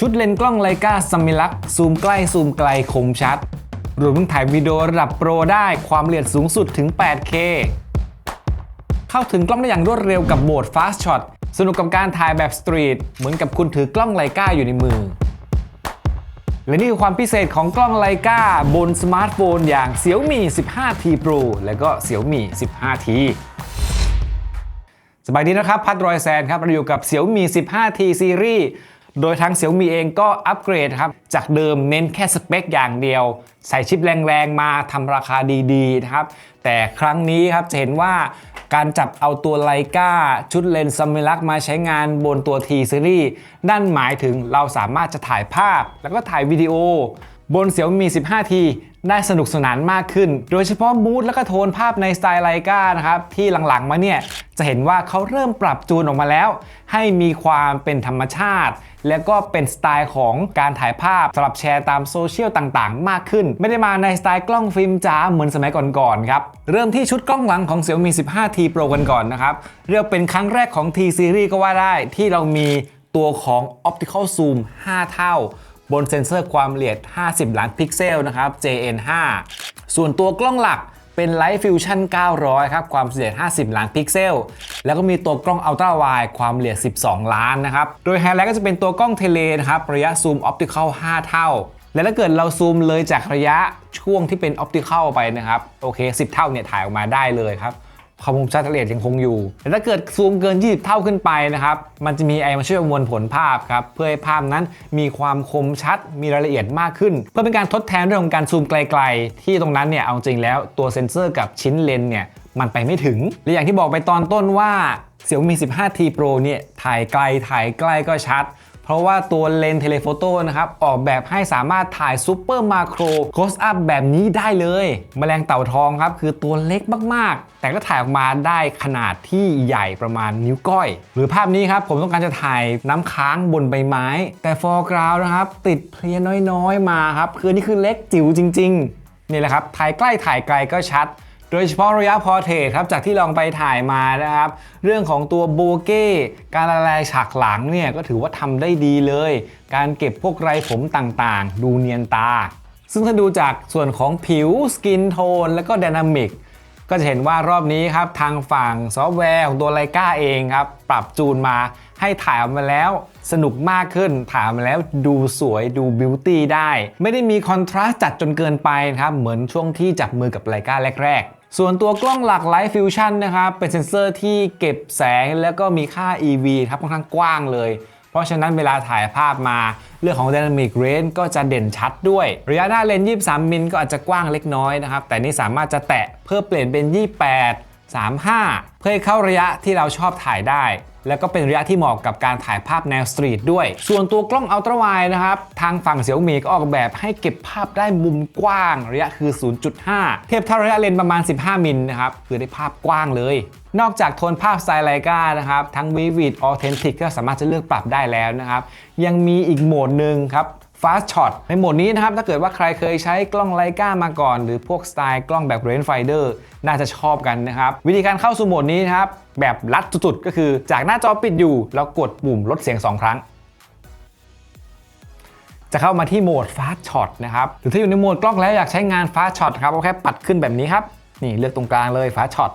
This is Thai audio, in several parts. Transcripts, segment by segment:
ชุดเลนส์กล้องไลกาซัมมิลักซูมใกล้ซูมไกลคมชัดรวมถึงถ่ายวิดีโอระดับโปรได้ความละเอียดสูงสุดถึง 8K เข้าถึงกล้องได้อย่างรวดเร็วกับโหมด Fast Shot สนุกกับการถ่ายแบบสตรีทเหมือนกับคุณถือกล้องไลกาอยู่ในมือ และนี่คือความพิเศษของกล้องไลกาบนสมาร์ทโฟนอย่าง Xiaomi 15T Pro และก็ Xiaomi 15T สบายดีนะครับ พัดรอยแซนครับเราอยู่กับ Xiaomi 15T Series โดยทาง Xiaomi เองก็อัปเกรดครับ จากเดิมเน้นแค่สเปคอย่างเดียว ใส่ชิปแรงๆมาทำราคาดีๆนะครับ แต่ครั้งนี้ครับจะเห็นว่าการจับเอาตัวไลกาชุดเลนส์ซัมมิลักมาใช้งานบนตัว T Series นั่นหมายถึงเราสามารถจะถ่ายภาพแล้วก็ถ่ายวิดีโอ บน Xiaomi 15T ได้สนุกสนานมากขึ้น โดยเฉพาะมูดและก็โทนภาพในสไตล์ไลกานะครับ ที่หลังๆมาเนี่ย จะเห็นว่าเขาเริ่มปรับจูนออกมาแล้ว ให้มีความเป็นธรรมชาติ และก็เป็นสไตล์ของการถ่ายภาพสำหรับแชร์ตามโซเชียลต่างๆ มากขึ้น ไม่ได้มาในสไตล์กล้องฟิล์มจ๋าเหมือนสมัยก่อนๆครับ เริ่มที่ชุดกล้องหลังของ Xiaomi 15T Pro กันก่อนนะครับเรียกเป็นครั้งแรกของ T Series ก็ว่าได้ที่เรามีตัวของ Optical Zoom 5 เท่า บนเซ็นเซอร์ความละเอียด 50 ล้านพิกเซลนะครับ JN5 ส่วนตัวกล้องหลักเป็น Light Fusion 900 ครับ ความละเอียด 50 ล้านพิกเซล แล้วก็มีตัวกล้อง Ultra Wide ความละเอียด 12 ล้านนะครับ โดยไฮไลท์ก็จะเป็นตัวกล้องเทเลนะครับ ระยะซูมออปติคอล 5 เท่า และถ้าเกิดเราซูมเลยจากระยะช่วงที่เป็นออปติคอลไปนะครับ โอเค 10 เท่าเนี่ยถ่ายออกมาได้เลยครับ ความคมชัดละเอียดยังคงอยู่ แต่ถ้าเกิดซูมเกิน 20 เท่าขึ้นไปนะครับ มันจะมีไอมาช่วยประมวลผลภาพครับ เพื่อให้ภาพนั้นมีความคมชัด มีรายละเอียดมากขึ้น เพื่อเป็นการทดแทนเรื่องของการซูมไกล ๆ ที่ตรงนั้นเนี่ย เอาจริงแล้วตัวเซ็นเซอร์กับชิ้นเลนเนี่ย มันไปไม่ถึง และอย่างที่บอกไปตอนต้นว่า Xiaomi 15T Pro เนี่ย ถ่ายไกล ถ่ายใกล้ก็ชัด เพราะว่าตัวเลนส์เทเลโฟโต้นะครับออกแบบให้สามารถถ่ายซูเปอร์มาโครโคสอัพแบบนี้ได้เลยแมลงเต่าทองครับคือตัวเล็กมากๆ แต่ก็ถ่ายออกมาได้ขนาดที่ใหญ่ประมาณนิ้วก้อย หรือภาพนี้ครับผมต้องการจะถ่ายน้ำค้างบนใบไม้ แต่ฟอร์กราวนะครับติดเพลียน้อยๆมาครับคือนี่คือเล็กจิ๋วจริง ๆนี่แหละครับถ่ายใกล้ถ่ายไกลก็ชัด โดยเฉพาะระยะพอเทรตครับจากที่ลองไปถ่ายมานะครับ เรื่องของตัวโบเก้การละลายฉากหลังเนี่ยก็ถือว่าทำได้ดีเลย การเก็บพวกไรผมต่างๆ ดูเนียนตา ซึ่งถ้าดูจากส่วนของผิวสกินโทนและก็ด y นามิกก็จะเห็นว่ารอบนี้ครับทางฝั่งซอฟต์แวร์ของตัวไลกาเองครับปรับจูนมา ให้ถ่ายออกมาแล้วสนุกมากขึ้น ถ่ายออกมาแล้วดูสวยดูบิวตี้ได้ ไม่ได้มีคอนทราสต์จัดจนเกินไปนะครับ เหมือนช่วงที่จับมือกับไลกาแรก ๆส่วนตัวกล้องหลัก Light Fusion นะครับ เป็นเซ็นเซอร์ที่เก็บแสงแล้วก็มีค่า EV ครับค่อนข้างกว้างเลย เพราะฉะนั้นเวลาถ่ายภาพมา เรื่องของ Dynamic Range ก็จะเด่นชัดด้วย ระยะหน้าเลนส์23 มิลก็อาจจะกว้างเล็กน้อยนะครับ แต่นี่สามารถจะแตะเพื่อเปลี่ยนเป็น 28 35 เพื่อให้เข้าระยะที่เราชอบถ่ายได้ แล้วก็เป็นระยะที่เหมาะกับการถ่ายภาพแนวสตรีทด้วย ส่วนตัวกล้องอัลตร้าไวนะครับทางฝั่งเสี่ยวมีก็ออกแบบให้เก็บภาพได้มุมกว้าง ระยะคือ 0.5 เทียบเท่าระยะเลนส์ประมาณ 15 มิลนะครับคือได้ภาพกว้างเลยนอกจากโทนภาพสไตล์ไลกานะครับ ทั้ง Vivid Authentic ก็สามารถจะเลือกปรับได้แล้วนะครับ ยังมีอีกโหมดหนึ่งครับ Fast Shot ในโหมดนี้นะครับ ถ้าเกิดว่าใครเคยใช้กล้องไลกามาก่อน หรือพวกสไตล์กล้องแบบ Range Finder น่าจะชอบกันนะครับ วิธีการเข้าสู่โหมดนี้นะครับ แบบลัดสุดๆ ก็คือจากหน้าจอปิดอยู่แล้วกดปุ่มลดเสียง 2 ครั้ง จะเข้ามาที่โหมด Fast Shot นะครับหรือถ้าอยู่ในโหมดกล้องแล้วอยากใช้งาน Fast Shot ครับก็แค่ปัดขึ้นแบบนี้ครับ นี่เลือกตรงกลางเลย Fast Shot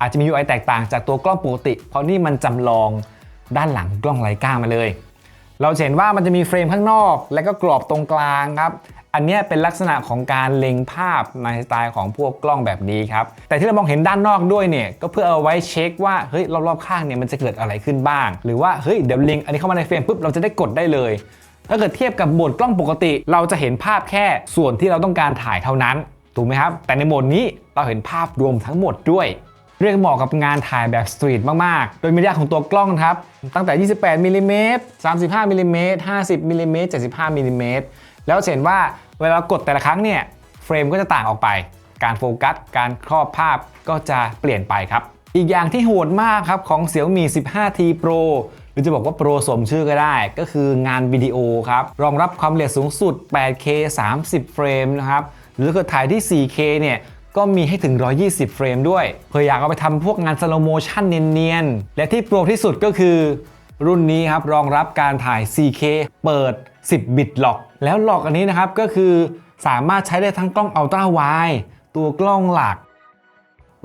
อาจจะมี UI แตกต่างจากตัวกล้องปกติ เพราะนี่มันจำลองด้านหลังกล้องไลกามาเลย เราเห็นว่ามันจะมีเฟรมข้างนอก และก็กรอบตรงกลางครับ อันนี้เป็นลักษณะของการเล็งภาพในสไตล์ของพวกกล้องแบบนี้ครับ แต่ที่เรามองเห็นด้านนอกด้วยเนี่ยก็เพื่อเอาไว้เช็คว่าเฮ้ยรอบๆข้างเนี่ยมันจะเกิดอะไรขึ้นบ้าง หรือว่าเฮ้ยเดี๋ยวเล็งอันนี้เข้ามาในเฟรมปุ๊บเราจะได้กดได้เลยถ้าเกิดเทียบกับโหมดกล้องปกติ เราจะเห็นภาพแค่ส่วนที่เราต้องการถ่ายเท่านั้น ถูกไหมครับ แต่ในโหมดนี้เราเห็นภาพรวมทั้งหมดด้วย เรียกเหมาะกับงานถ่ายแบบสตรีทมาก ๆ โดยมีระยะของตัวกล้องครับ ตั้งแต่ 28มิลลิเมตร35มิลลิเมตร50มิลลิเมตร75มิลิเมตร แล้วเห็นว่าเวลากดแต่ละครั้งเนี่ยเฟรมก็จะต่างออกไป การโฟกัส การครอบภาพก็จะเปลี่ยนไปครับ อีกอย่างที่โหดมากครับของ Xiaomi 15T Pro หรือจะบอกว่า Pro สมชื่อก็ได้ ก็คืองานวิดีโอครับ รองรับความละเอียดสูงสุด 8K 30 เฟรมนะครับ หรือถ้าเกิดถ่ายที่ 4K เนี่ยก็มีให้ถึง 120 เฟรมด้วย เพื่ออยากเอาไปทำพวกงานสโลโมชันเนียนๆ และที่โปรที่สุดก็คือ รุ่นนี้ครับรองรับการถ่าย 4K เปิด 10 บิตหลอก แล้วหลอกอันนี้นะครับก็คือสามารถใช้ได้ทั้งกล้องอัลตร้าไวตัวกล้องหลัก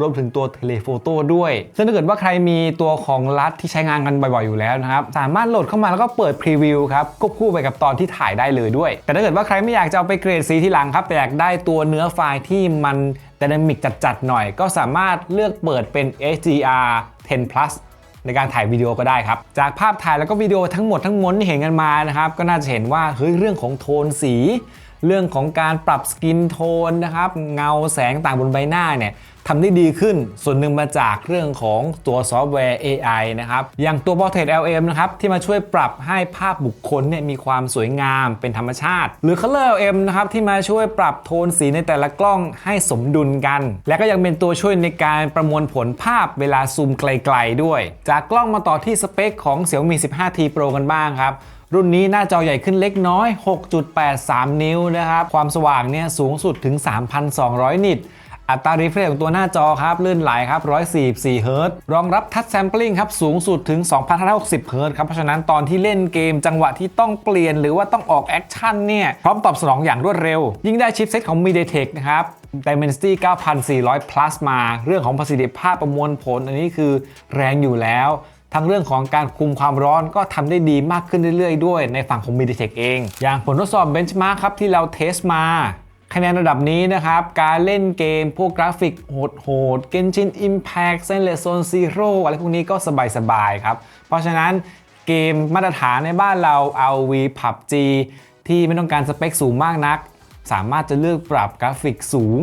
รวมถึงตัวเทเลโฟโต้ด้วย ซึ่งถ้าเกิดว่าใครมีตัวของรัดที่ใช้งานกันบ่อยๆอยู่แล้วนะครับ สามารถโหลดเข้ามาแล้วก็เปิดพรีวิวครับควบคู่ไปกับตอนที่ถ่ายได้เลยด้วย แต่ถ้าเกิดว่าใครไม่อยากจะเอาไปเกรดสีทีหลังครับแต่อยากได้ตัวเนื้อไฟล์ที่มันดินามิกจัดๆหน่อย ก็สามารถเลือกเปิดเป็น HDR 10 plus ในการถ่ายวิดีโอก็ได้ครับ จากภาพถ่ายแล้วก็วิดีโอทั้งหมดทั้งมวลที่เห็นกันมานะครับ ก็น่าจะเห็นว่าเฮ้ยเรื่องของโทนสี เรื่องของการปรับสกินโทนนะครับ เงาแสงต่างบนใบหน้าเนี่ยทำได้ดีขึ้น ส่วนหนึ่งมาจากเรื่องของตัวซอฟต์แวร์ AI นะครับ อย่างตัว Portrait LM นะครับ ที่มาช่วยปรับให้ภาพบุคคลเนี่ยมีความสวยงามเป็นธรรมชาติ หรือ Color LM นะครับ ที่มาช่วยปรับโทนสีในแต่ละกล้องให้สมดุลกัน และก็ยังเป็นตัวช่วยในการประมวลผลภาพเวลาซูมไกลๆด้วย จากกล้องมาต่อที่สเปคของ Xiaomi 15T Pro กันบ้างครับ รุ่นนี้หน้าจอใหญ่ขึ้นเล็กน้อย 6.83 นิ้วนะครับ ความสว่างเนี่ยสูงสุดถึง 3,200 นิตอัตรารีเฟรชของตัวหน้าจอครับลื่นไหลครับ 144เฮิรตซ์รองรับทัชแซมเปิลครับ สูงสุดถึง 2,560เฮิรตซ์ครับ เพราะฉะนั้นตอนที่เล่นเกมจังหวะที่ต้องเปลี่ยนหรือว่าต้องออกแอคชั่นเนี่ย พร้อมตอบสนองอย่างรวดเร็ว ยิ่งได้ชิปเซ็ตของ MediaTek นะครับ Dimensity 9400 plus มา เรื่องของประสิทธิภาพประมวลผล อันนี้คือแรงอยู่แล้ว ทั้งเรื่องของการคุมความร้อนก็ทำได้ดีมากขึ้นเรื่อยๆ ด้วยในฝั่งของ MediaTek เอง อย่างผลทดสอบ Benchmark ครับที่เราเทสมาคะแนนระดับนี้นะครับ การเล่นเกมพวกกราฟิกโหดๆ Genshin Impact s e n l e s Zone Zero อะไรพวกนี้ก็สบายๆครับ เพราะฉะนั้นเกมมาตรฐานในบ้านเรา RV PUBG ที่ไม่ต้องการสเปคสูงมากนัก สามารถจะเลือกปรับกราฟิกสูง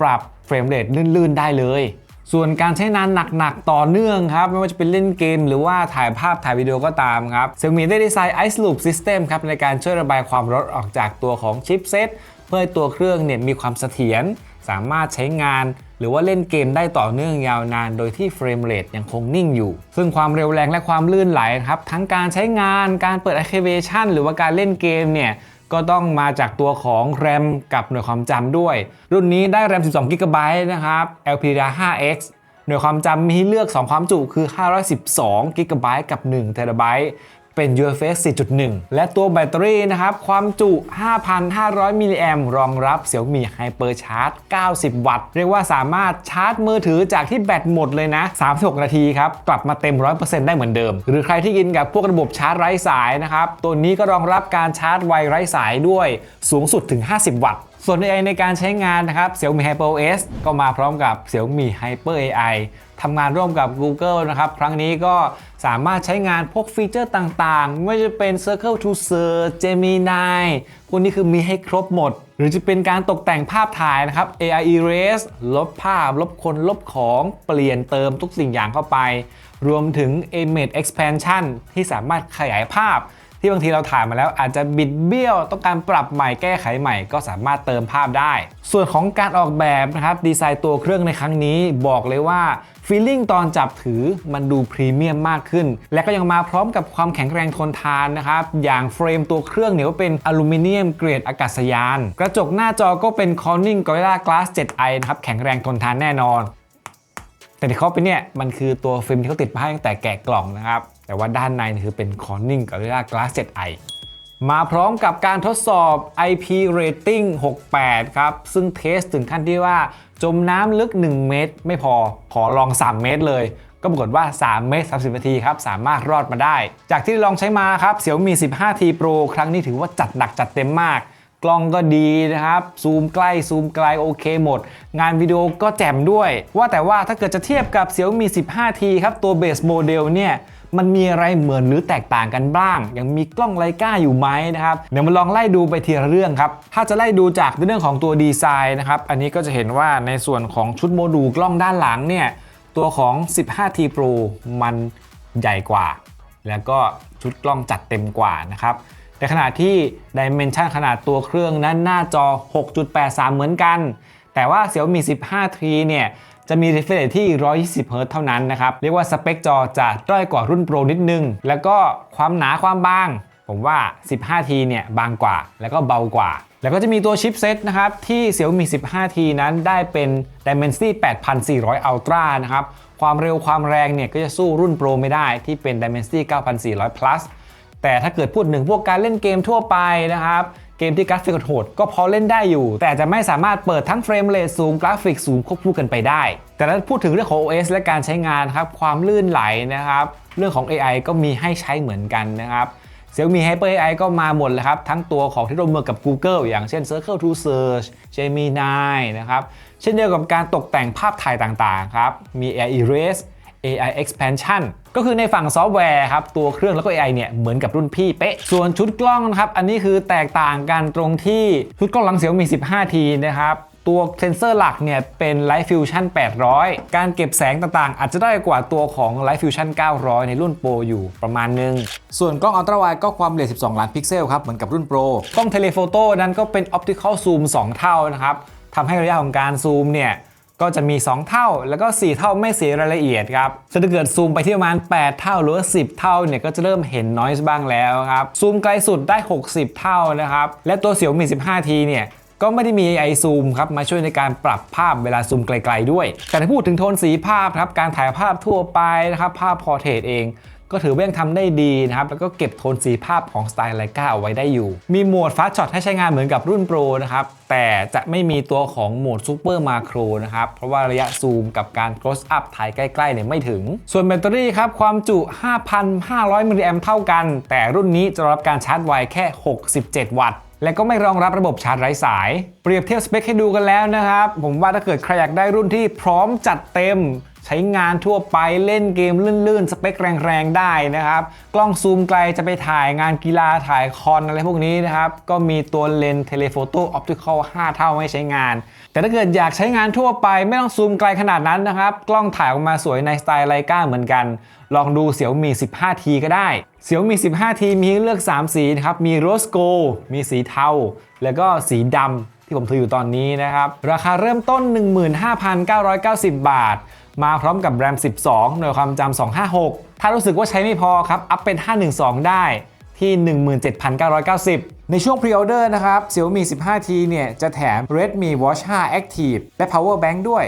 ปรับเฟรมเรทลื่นๆ ได้เลย ส่วนการใช้งานหนักๆ ต่อเนื่องครับ ไม่ว่าจะเป็นเล่นเกม หรือว่าถ่ายภาพถ่ายวิดีโอก็ตามครับ Xiaomi ได้ดีไซน์ Ice Loop System ครับ ในการช่วยระบายความร้อนออกจากตัวของชิปเซตเพื่อให้ตัวเครื่องเนี่ยมีความเสถียรสามารถใช้งานหรือว่าเล่นเกมได้ต่อเนื่องยาวนาน โดยที่เฟรมเรทยังคงนิ่งอยู่ ซึ่งความเร็วแรงและความลื่นไหลครับ ทั้งการใช้งานการเปิด Activation หรือว่าการเล่นเกมเนี่ย ก็ต้องมาจากตัวของแรมกับหน่วยความจำด้วย รุ่นนี้ได้แรม 12 g b นะครับ LPDDR5X หน่วยความจำมีให้เลือก 2 ความจุคือ 512 g b กับ1 TB เป็น UFS 4.1 และตัวแบตเตอรี่นะครับ ความจุ 5,500 มิลลิแอมรองรับ Xiaomi Hyper Charge 90 วัตต์ เรียกว่าสามารถชาร์จมือถือจากที่แบตหมดเลยนะ 36 นาทีครับ กลับมาเต็ม 100%ได้เหมือนเดิม หรือใครที่อินกับพวกระบบชาร์จไร้สายนะครับ ตัวนี้ก็รองรับการชาร์จไวไร้สายด้วยสูงสุดถึง 50 วัตต์ส่วน AI ในการใช้งานนะครับ Xiaomi HyperOS ก็มาพร้อมกับ Xiaomi Hyper AI ทำงานร่วมกับ Google นะครับ ครั้งนี้ก็ สามารถใช้งานพวกฟีเจอร์ต่างๆ ไม่ว่าจะเป็น Circle to Search Gemini พวกนี้คือมีให้ครบหมด หรือจะเป็นการตกแต่งภาพถ่ายนะครับ AI Erase ลบภาพ ลบคน ลบของเปลี่ยนเติมทุกสิ่งอย่างเข้าไป รวมถึง Image Expansion ที่สามารถขยายภาพ ที่บางทีเราถ่ายมาแล้วอาจจะบิดเบี้ยว ต้องการปรับใหม่แก้ไขใหม่ ก็สามารถเติมภาพได้ ส่วนของการออกแบบนะครับดีไซน์ตัวเครื่องในครั้งนี้บอกเลยว่าฟีลลิ่งตอนจับถือมันดูพรีเมียมมากขึ้น และก็ยังมาพร้อมกับความแข็งแรงทนทานนะครับอย่างเฟรมตัวเครื่องเนี่ยก็เป็นอลูมิเนียมเกรดอากาศยาน กระจกหน้าจอก็เป็น Corning Gorilla Glass 7i นะครับแข็งแรงทนทานแน่นอน แต่ที่เขาไปเนี่ยมันคือตัวฟิล์มที่เขาติดมาให้ตั้งแต่แกะกล่องนะครับ แต่ว่าด้านในนี่คือเป็น Corning Gorilla Glass 7i มาพร้อมกับการทดสอบ IP rating 68 ครับ ซึ่งเทสถึงขั้นที่ว่า จมน้ำลึก 1 เมตร ไม่พอขอลอง 3 เมตรเลย ก็ปรากฏว่า 3 เมตร 30 นาทีครับ สามารถรอดมาได้ จากที่ลองใช้มาครับ Xiaomi 15T Pro ครั้งนี้ถือว่าจัดหนักจัดเต็มมาก กล้องก็ดีนะครับ ซูมใกล้ ซูมไกลโอเคหมด งานวิดีโอก็แจ่มด้วย ว่าแต่ว่าถ้าเกิดจะเทียบกับ Xiaomi 15T ครับตัวเบสโมเดลเนี่ย มันมีอะไรเหมือนหรือแตกต่างกันบ้าง ยังมีกล้องไลกาอยู่ไหมนะครับ เดี๋ยวมาลองไล่ดูไปทีละเรื่องครับ ถ้าจะไล่ดูจากเรื่องของตัวดีไซน์นะครับ อันนี้ก็จะเห็นว่าในส่วนของชุดโมดูลกล้องด้านหลังเนี่ย ตัวของ 15T Pro มันใหญ่กว่า แล้วก็ชุดกล้องจัดเต็มกว่านะครับในขณะที่ Dimension ขนาดตัวเครื่องนั้นหน้าจอ 6.83 เหมือนกัน แต่ว่า Xiaomi 15T เนี่ย จะมี refresh rate ที่ 120 Hz เท่านั้นนะครับ เรียกว่าสเปคจอจะด้อยกว่ารุ่น Pro นิดนึง แล้วก็ความหนาความบาง ผมว่า 15T เนี่ยบางกว่า แล้วก็เบากว่า แล้วก็จะมีตัวชิปเซตนะครับที่ Xiaomi 15T นั้นได้เป็น Dimensity 8400 Ultra นะครับ ความเร็วความแรงเนี่ยก็จะสู้รุ่นโปรไม่ได้ที่เป็น Dimensity 9400 plus แต่ถ้าเกิดพูดถึงพวกการเล่นเกมทั่วไปนะครับ เกมที่กราฟิกโหดก็พอเล่นได้อยู่ แต่จะไม่สามารถเปิดทั้งเฟรมเรทสูงกราฟิกสูงควบคู่กันไปได้ แต่ถ้าพูดถึงเรื่องของ OS และการใช้งานครับความลื่นไหลนะครับเรื่องของ AI ก็มีให้ใช้เหมือนกันนะครับ Xiaomi Hyper AI ก็มาหมดเลยครับ ทั้งตัวของที่ร่วมมือกับ Google อย่างเช่น Circle to Search Gemini นะครับ เช่นเดียวกับการตกแต่งภาพถ่ายต่างๆครับ มี AI Erase AI Expansion ก็คือในฝั่งซอฟต์แวร์ครับ ตัวเครื่องแล้วก็ AI เนี่ยเหมือนกับรุ่นพี่เป๊ะ ส่วนชุดกล้องนะครับ อันนี้คือแตกต่างกันตรงที่ชุดกล้องหลัง Xiaomi 15T นะครับตัวเซนเซอร์หลักเนี่ยเป็น Light Fusion 800 การเก็บแสงต่างๆ อาจจะได้กว่าตัวของ Light Fusion 900 ในรุ่นโปรอยู่ประมาณนึง ส่วนกล้องอัลตร้าไวก็ความละเอียด 12 ล้านพิกเซลครับ เหมือนกับรุ่นโปร กล้องเทเลโฟโต้นั้นก็เป็น Optical Zoom 2 เท่านะครับทำให้ระยะของการซูมเนี่ย ก็จะมี 2 เท่าแล้วก็ 4 เท่าไม่เสียรายละเอียดครับถ้าเกิดซูมไปที่ประมาณ 8 เท่าหรือว่า10 เท่าเนี่ยก็จะเริ่มเห็น noise บ้างแล้วครับ ซูมไกลสุดได้ 60 เท่านะครับ และตัว Xiaomi 15T เนี่ยก็ไม่ได้มี AI Zoom ครับมาช่วยในการปรับภาพเวลาซูมไกล ๆ ด้วย แต่ถ้าพูดถึงโทนสีภาพครับการถ่ายภาพทั่วไปนะครับภาพพอร์เทรตเอง ก็ถือว่ายังทำได้ดีนะครับ แล้วก็เก็บโทนสีภาพของสไตล์ไลกาเอาไว้ได้อยู่ มีโหมดฟาสช็อตให้ใช้งานเหมือนกับรุ่นโปรนะครับ แต่จะไม่มีตัวของโหมดซูเปอร์มาโครนะครับ เพราะว่าระยะซูมกับการ close up ถ่ายใกล้ๆเนี่ยไม่ถึง ส่วนแบตเตอรี่ครับ ความจุ 5,500มิลลิแอมเท่ากัน แต่รุ่นนี้จะรับการชาร์จไวแค่ 67 วัตต์และก็ไม่รองรับระบบชาร์จไร้สาย เปรียบเทียบสเปคให้ดูกันแล้วนะครับ ผมว่าถ้าเกิดใครอยากได้รุ่นที่พร้อมจัดเต็ม ช้งานทั่วไปเล่นเกมลื่นๆ สเปคแรงๆ ได้นะครับ กล้องซูมไกลจะไปถ่ายงานกีฬาถ่ายคอนอะไรพวกนี้นะครับ ก็มีตัวเลนส์เทเลโฟโต้ออปติคอล5เท่าให้ใช้งาน แต่ถ้าเกิดอยากใช้งานทั่วไปไม่ต้องซูมไกลขนาดนั้นนะครับ กล้องถ่ายออกมาสวยในสไตล์ไลกาเหมือนกัน ลองดูเสี่ยวมี 15T ก็ได้เสี่ยวมี 15T มีให้เลือก 3 สีนะครับ มีโรสโกมีสีเทา แล้วก็สีดำที่ผมถืออยู่ตอนนี้นะครับ ราคาเริ่มต้น 15,990 บาท มาพร้อมกับแรม 12 หน่วยความจำ 256 ถ้ารู้สึกว่าใช้ไม่พอครับ อัพเป็น 512 ได้ที่ 17,990 ในช่วงพรีออเดอร์นะครับ Xiaomi 15T เนี่ย จะแถม Redmi Watch 5 Active และ Power Bank ด้วย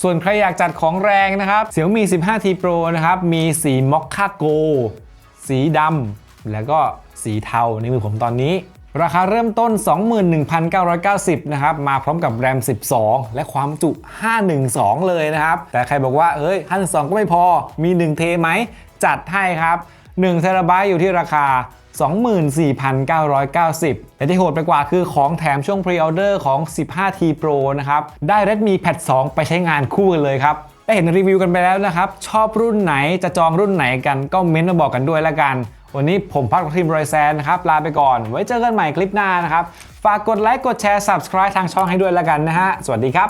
ส่วนใครอยากจัดของแรงนะครับ Xiaomi 15T Pro นะครับ มีสี Mocha Go สีดำ แล้วก็สีเทาในมือผมตอนนี้ ราคาเริ่มต้น 21,990 นะครับ มาพร้อมกับแรม 12 และความจุ 512 เลยนะครับ แต่ใครบอกว่าเอ้ย 512 ก็ไม่พอ มี 1 เทไหม จัดให้ครับ1เทราไบต์อยู่ที่ราคา 24,990 แต่ที่โหดไปกว่าคือของแถมช่วงพรีออเดอร์ของ 15T Pro นะครับ ได้ Redmi Pad 2 ไปใช้งานคู่กันเลยครับได้เห็นรีวิวกันไปแล้วนะครับ ชอบรุ่นไหนจะจองรุ่นไหนกันก็เม้นต์มาบอกกันด้วยละกัน วันนี้ผมพักทีมรอยแซนนะครับ ลาไปก่อน ไว้เจอกันใหม่คลิปหน้านะครับ ฝากกดไลค์ กดแชร์ Subscribe ทางช่องให้ด้วยละกันนะฮะ สวัสดีครับ